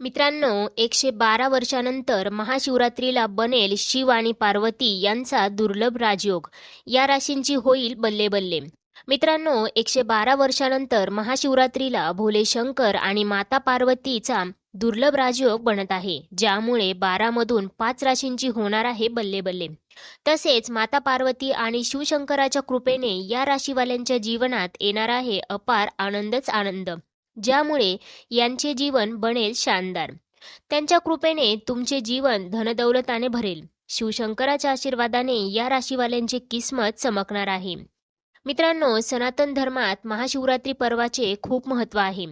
मित्रांनो एकशे बारा वर्षानंतर महाशिवरात्रीला बनेल शिव आणि पार्वती यांचा दुर्लभ राजयोग. या राशींची होईल बल्ले बल्ले मित्रांनो एकशे बारा वर्षानंतर महाशिवरात्रीला भोले शंकर आणि माता पार्वतीचा दुर्लभ राजयोग बनत आहे ज्यामुळे बारामधून पाच राशींची होणार आहे बल्ले बल्ले तसेच माता पार्वती आणि शिवशंकराच्या कृपेने या राशीवाल्यांच्या जीवनात येणार आहे अपार आनंदच आनंद. ज्यामुळे यांचे जीवन बनेल शानदार. त्यांच्या कृपेने तुमचे जीवन धनदौलताने भरेल. शिवशंकराच्या आशीर्वादाने या राशीवाल्यांची किस्मत चमकणार आहे. मित्रांनो सनातन धर्मात महाशिवरात्री पर्वाचे खूप महत्त्व आहे.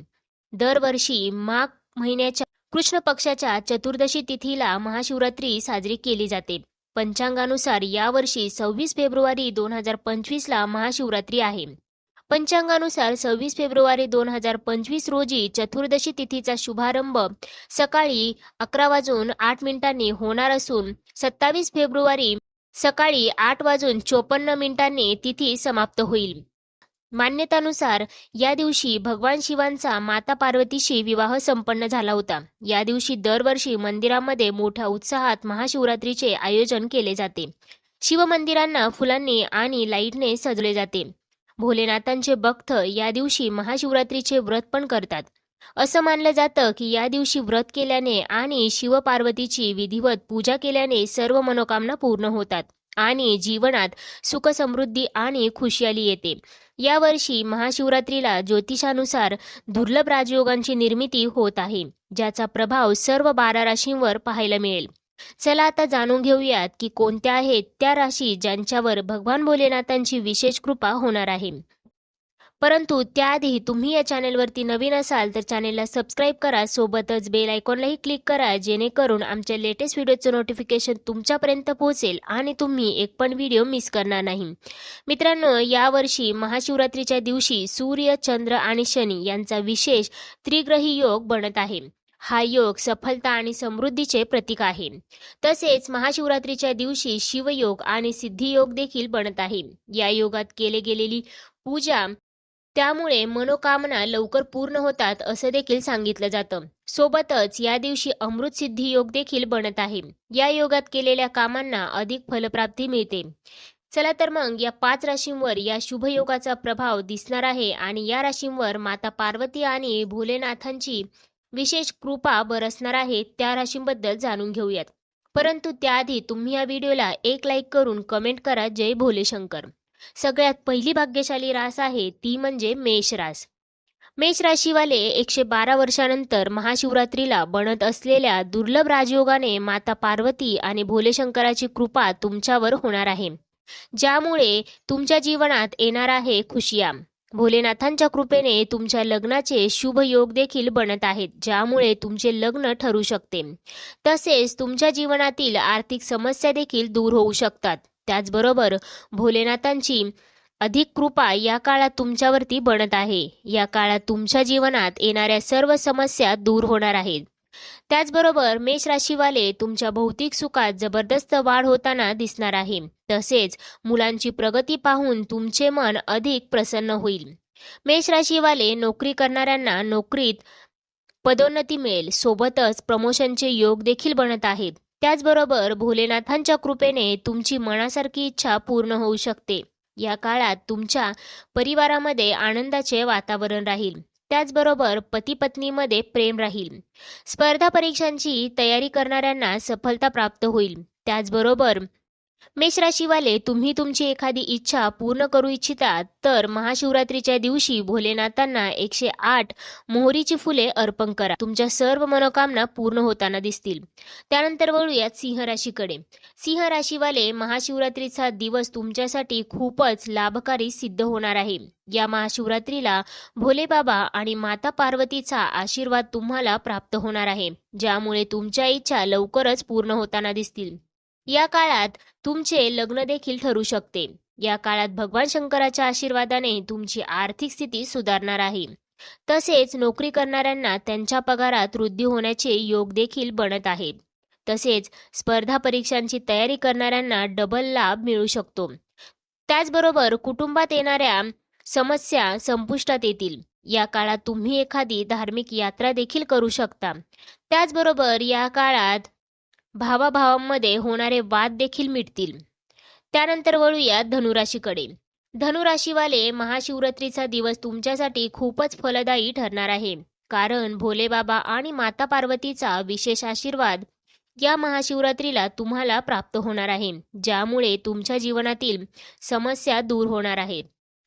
दरवर्षी माघ महिन्याच्या कृष्ण पक्षाच्या चतुर्दशी तिथीला महाशिवरात्री साजरी केली जाते. पंचांगानुसार यावर्षी सव्वीस फेब्रुवारी दोन हजार पंचवीसला महाशिवरात्री आहे. पंचांगानुसार सव्वीस फेब्रुवारी दोन हजार पंचवीस रोजी चतुर्दशी तिथीचा शुभारंभ सकाळी अकरा वाजून आठ मिनिटांनी होणार असून सत्तावीस फेब्रुवारी सकाळी आठ वाजून चोपन्न मिनिटांनी तिथी समाप्त होईल. मान्यतानुसार या दिवशी भगवान शिवांचा माता पार्वतीशी विवाह संपन्न झाला होता. या दिवशी दरवर्षी मंदिरामध्ये मोठ्या उत्साहात महाशिवरात्रीचे आयोजन केले जाते. शिवमंदिरांना फुलांनी आणि लाईटने सजले जाते. भोलेनाथांचे भक्त या दिवशी महाशिवरात्रीचे व्रत पण करतात. असं मानलं जातं की या दिवशी व्रत केल्याने आणि शिवपार्वतीची विधिवत पूजा केल्याने सर्व मनोकामना पूर्ण होतात आणि जीवनात सुख समृद्धी आणि खुशियाली येते. यावर्षी महाशिवरात्रीला ज्योतिषानुसार दुर्लभ राजयोगांची निर्मिती होत आहे ज्याचा प्रभाव सर्व बारा राशींवर पाहायला मिळेल. चला आता जाणून घेऊयात की कोणत्या आहेत त्या राशी ज्यांच्यावर भगवान भोलेनाथांची विशेष कृपा होणार आहे. परंतु त्याआधी तुम्ही या चॅनेलवरती नवीन असाल तर चॅनेलला सबस्क्राईब करा सोबतच बेल आयकॉनलाही क्लिक करा जेणेकरून आमच्या लेटेस्ट व्हिडिओचं नोटिफिकेशन तुमच्यापर्यंत पोहोचेल आणि तुम्ही एक पण व्हिडिओ मिस करणार नाही. मित्रांनो यावर्षी महाशिवरात्रीच्या दिवशी सूर्य चंद्र आणि शनी यांचा विशेष त्रिग्रही योग बनत आहे. हा योग सफलता आणि समृद्धीचे प्रतीक आहे. तसेच महाशिवरात्रीच्या दिवशी शिवयोग आणि सिद्धियोग देखील बनत आहे. या योगात केले गेलेली पूजा त्यामुळे मनोकामना लवकर पूर्ण होतात असं देखील सांगितलं जातं. सोबतच या दिवशी अमृत सिद्धी योग देखील बनत आहे. या योगात केलेल्या कामांना अधिक फलप्राप्ती मिळते. चला तर मग या पाच राशींवर या शुभ योगाचा प्रभाव दिसणार आहे आणि या राशींवर माता पार्वती आणि भोलेनाथांची विशेष कृपा बरसणार आहे त्या राशींबद्दल जाणून घेऊयात. परंतु त्याआधी तुम्ही या व्हिडिओला एक लाईक करून कमेंट करा जय भोलेशंकर. सगळ्यात पहिली भाग्यशाली रास आहे ती म्हणजे मेष रास. मेष राशीवाले एकशे बारा वर्षानंतर महाशिवरात्रीला बनत असलेल्या दुर्लभ राजयोगाने माता पार्वती आणि भोलेशंकराची कृपा तुमच्यावर होणार आहे. ज्यामुळे तुमच्या जीवनात येणार आहे खुशियाम. भोलेनाथांच्या कृपेने तुमच्या लग्नाचे शुभ योग देखील बनत आहेत ज्यामुळे तुमचे लग्न ठरू शकते. तसेच तुमच्या जीवनातील आर्थिक समस्या देखील दूर होऊ शकतात. त्याचबरोबर भोलेनाथांची अधिक कृपा या काळात तुमच्यावरती बनत आहे. या काळात तुमच्या जीवनात येणाऱ्या सर्व समस्या दूर होणार आहेत. त्याचबरोबर मेष राशीवाले तुमच्या भौतिक सुखात जबरदस्त वाढ होताना दिसणार आहे. तसेच मुलांची प्रगती पाहून तुमचे मन अधिक प्रसन्न होईल. मेष राशीवाले नोकरी करणाऱ्यांना नोकरीत पदोन्नती मिळेल. सोबतच प्रमोशनचे योग देखील बनत आहेत. त्याचबरोबर भोलेनाथांच्या कृपेने तुमची मनासारखी इच्छा पूर्ण होऊ शकते. या काळात तुमच्या परिवारामध्ये आनंदाचे वातावरण राहील. त्याचबरोबर पती पत्नीमध्ये प्रेम राहील. स्पर्धा परीक्षांची तयारी करणाऱ्यांना सफलता प्राप्त होईल. त्याचबरोबर मेष राशीवाले तुम्ही तुमची एखादी इच्छा पूर्ण करू इच्छिता तर महाशिवरात्रीच्या दिवशी भोलेनाथांना एकशे आठ मोहरीची फुले अर्पण करा. तुमच्या सर्व मनोकामना पूर्ण होताना दिसतील. त्यानंतर वळूयात सिंह राशीकडे सिंह राशीवाले महाशिवरात्रीचा दिवस तुमच्यासाठी खूपच लाभकारी सिद्ध होणार आहे. या महाशिवरात्रीला भोले बाबा आणि माता पार्वतीचा आशीर्वाद तुम्हाला प्राप्त होणार आहे ज्यामुळे तुमच्या इच्छा लवकरच पूर्ण होताना दिसतील. या काळात तुमचे लग्न देखील ठरू शकते. या काळात भगवान शंकराच्या आशीर्वादाने तुमची आर्थिक स्थिती सुधारणार आहे. तसेच नोकरी करणाऱ्यांना त्यांच्या पगारात वृद्धी होण्याचे योग देखील बनत आहे. तसेच स्पर्धा परीक्षांची तयारी करणाऱ्यांना डबल लाभ मिळू शकतो. त्याचबरोबर कुटुंबात येणाऱ्या समस्या संपुष्टात येतील. या काळात तुम्ही एखादी धार्मिक यात्रा देखील करू शकता. त्याचबरोबर या काळात भावाभावांमध्ये होणारे वाद देखील मिटतील. त्यानंतर वळूया धनुराशीकडे. धनुराशीवाले महाशिवरात्रीचा दिवस तुमच्यासाठी खूपच फलदायी ठरणार आहे. कारण भोलेबाबा आणि माता पार्वतीचा विशेष आशीर्वाद या महाशिवरात्रीला तुम्हाला प्राप्त होणार आहे. ज्यामुळे तुमच्या जीवनातील समस्या दूर होणार आहेत.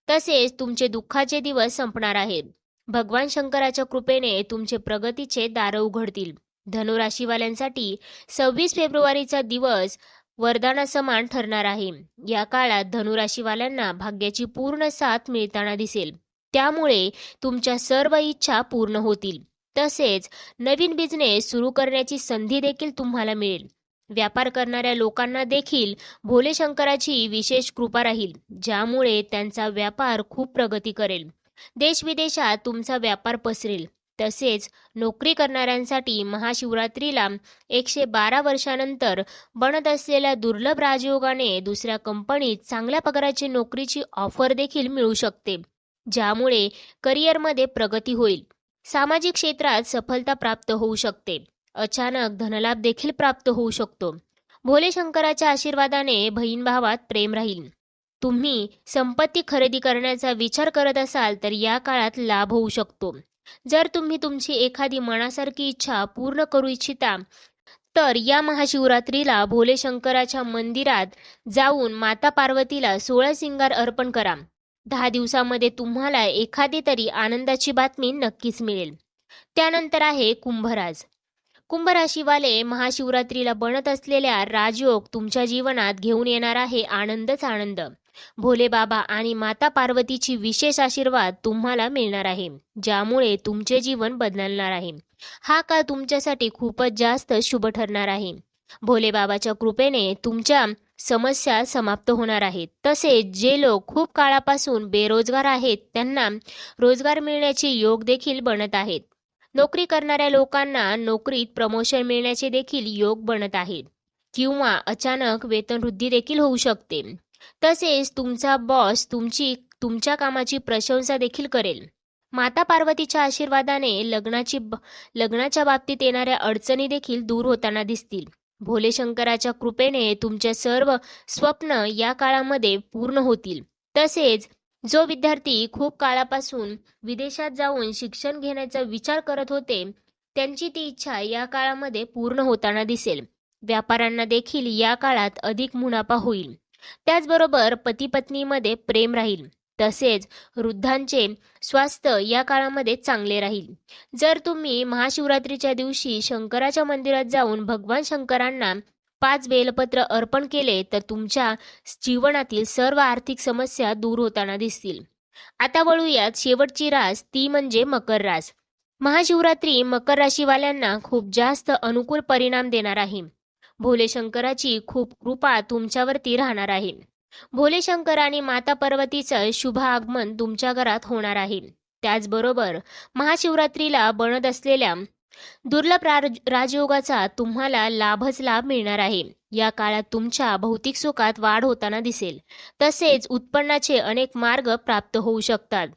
तसेच तुमचे दुःखाचे दिवस संपणार आहेत. भगवान शंकराच्या कृपेने तुमचे प्रगतीचे दार उघडतील. धनुराशीवाल्यांसाठी सव्वीस फेब्रुवारीचा दिवस वरदानासमान ठरणार आहे. या काळात धनुराशीवाल्यांना भाग्याची पूर्ण साथ मिळताना दिसेल. त्यामुळे तुमच्या सर्व इच्छा पूर्ण होतील. तसेच नवीन बिझनेस सुरू करण्याची संधी देखील तुम्हाला मिळेल. व्यापार करणाऱ्या लोकांना देखील भोले शंकराची विशेष कृपा राहील ज्यामुळे त्यांचा व्यापार खूप प्रगती करेल. देशविदेशात तुमचा व्यापार पसरेल. तसेच नोकरी करणाऱ्यांसाठी महाशिवरात्रीला एकशे बारा वर्षानंतर बनत असलेल्या दुर्लभ राजयोगाने दुसऱ्या कंपनीत चांगल्या पगाराची नोकरीची ऑफर देखील मिळू शकते ज्यामुळे करिअरमध्ये प्रगती होईल. सामाजिक क्षेत्रात सफलता प्राप्त होऊ शकते. अचानक धनलाभ देखील प्राप्त होऊ शकतो. भोले शंकराच्या आशीर्वादाने बहीण भावात प्रेम राहील. तुम्ही संपत्ती खरेदी करण्याचा विचार करत असाल तर या काळात लाभ होऊ शकतो. जर तुम्ही तुमची एखादी मनासारखी इच्छा पूर्ण करू इच्छिता तर या महाशिवरात्रीला भोले शंकराच्या मंदिरात जाऊन माता पार्वतीला सोळा सिंगार अर्पण करा. दहा दिवसामध्ये तुम्हाला एखादी तरी आनंदाची बातमी नक्कीच मिळेल. त्यानंतर आहे कुंभराज. कुंभराशीवाले महाशिवरात्रीला बनत असलेल्या राजयोग तुमच्या जीवनात घेऊन येणार आहे आनंदच आनंद. भोले बाबा आणि माता पार्वतीची विशेष आशीर्वाद तुम्हाला मिळणार आहे ज्यामुळे तुमचे जीवन बदलणार आहे. हा काळ तुमच्यासाठी खूपच जास्त शुभ ठरणार आहे. भोले बाबाच्या कृपेने तुमच्या समस्या समाप्त होणार आहेत. तसेच जे लोक खूप काळापासून बेरोजगार आहेत त्यांना रोजगार मिळण्याचे योग देखील बनत आहेत. नोकरी करणाऱ्या लोकांना नोकरीत प्रमोशन मिळण्याचे देखील योग बनत आहेत. किंवा अचानक वेतनवृद्धी देखील होऊ शकते. तसेच तुमचा बॉस तुमची तुमच्या कामाची प्रशंसा देखील करेल. माता पार्वतीच्या आशीर्वादाने लग्नाची लग्नाच्या बाबतीत येणाऱ्या अडचणी देखील दूर होताना दिसतील. भोले शंकराच्या कृपेने तुमच्या सर्व स्वप्न या काळामध्ये पूर्ण होतील. तसेच जो विद्यार्थी खूप काळापासून विदेशात जाऊन शिक्षण घेण्याचा विचार करत होते त्यांची ती इच्छा या काळामध्ये पूर्ण होताना दिसेल. व्यापाऱ्यांना देखील या काळात अधिक मुनाफा होईल. त्याचबरोबर पती पत्नीमध्ये प्रेम राहील तसेच वृद्धांचे स्वास्थ्य या काळामध्ये चांगले राहील. जर तुम्ही महाशिवरात्रीच्या दिवशी शंकराच्या मंदिरात जाऊन भगवान शंकरांना पाच बेलपत्र अर्पण केले तर तुमच्या जीवनातील सर्व आर्थिक समस्या दूर होताना दिसतील. आता वळूयात शेवटची रास ती म्हणजे मकर रास. महाशिवरात्री मकर राशीवाल्यांना खूप जास्त अनुकूल परिणाम देणार आहे. भोले शंकराची खूप कृपा तुमच्यावरती राहणार आहे. भोले शंकर आणि माता पार्वतीचं शुभ आगमन तुमच्या घरात होणार आहे. त्याचबरोबर महाशिवरात्रीला बनत असलेल्या दुर्लभ राज राजयोगाचा तुम्हाला लाभच लाभ मिळणार आहे. या काळात तुमच्या भौतिक सुखात वाढ होताना दिसेल. तसेच उत्पन्नाचे अनेक मार्ग प्राप्त होऊ शकतात.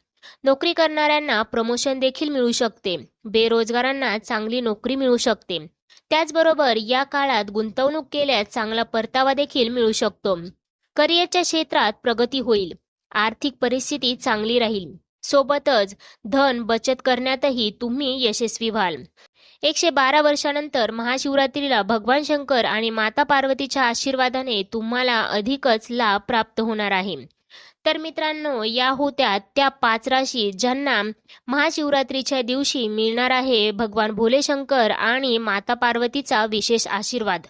नोकरी करणाऱ्यांना प्रमोशन देखील मिळू शकते. बेरोजगारांना चांगली नोकरी मिळू शकते. त्याचबरोबर या काळात गुंतवणूक केल्यास चांगला परतावा देखील मिळू शकतो. करिअरच्या क्षेत्रात प्रगती होईल. आर्थिक परिस्थिती चांगली राहील. सोबतच धन बचत करण्यातही तुम्ही यशस्वी व्हाल. एकशे बारा वर्षानंतर महाशिवरात्रीला भगवान शंकर आणि माता पार्वतीच्या आशीर्वादाने तुम्हाला अधिकच लाभ प्राप्त होणार आहे. तर मित्रांनो या होत्या त्या पाच राशी ज्यांना महाशिवरात्रीच्या दिवशी मिळणार आहे भगवान भोलेशंकर आणि माता पार्वतीचा विशेष आशीर्वाद.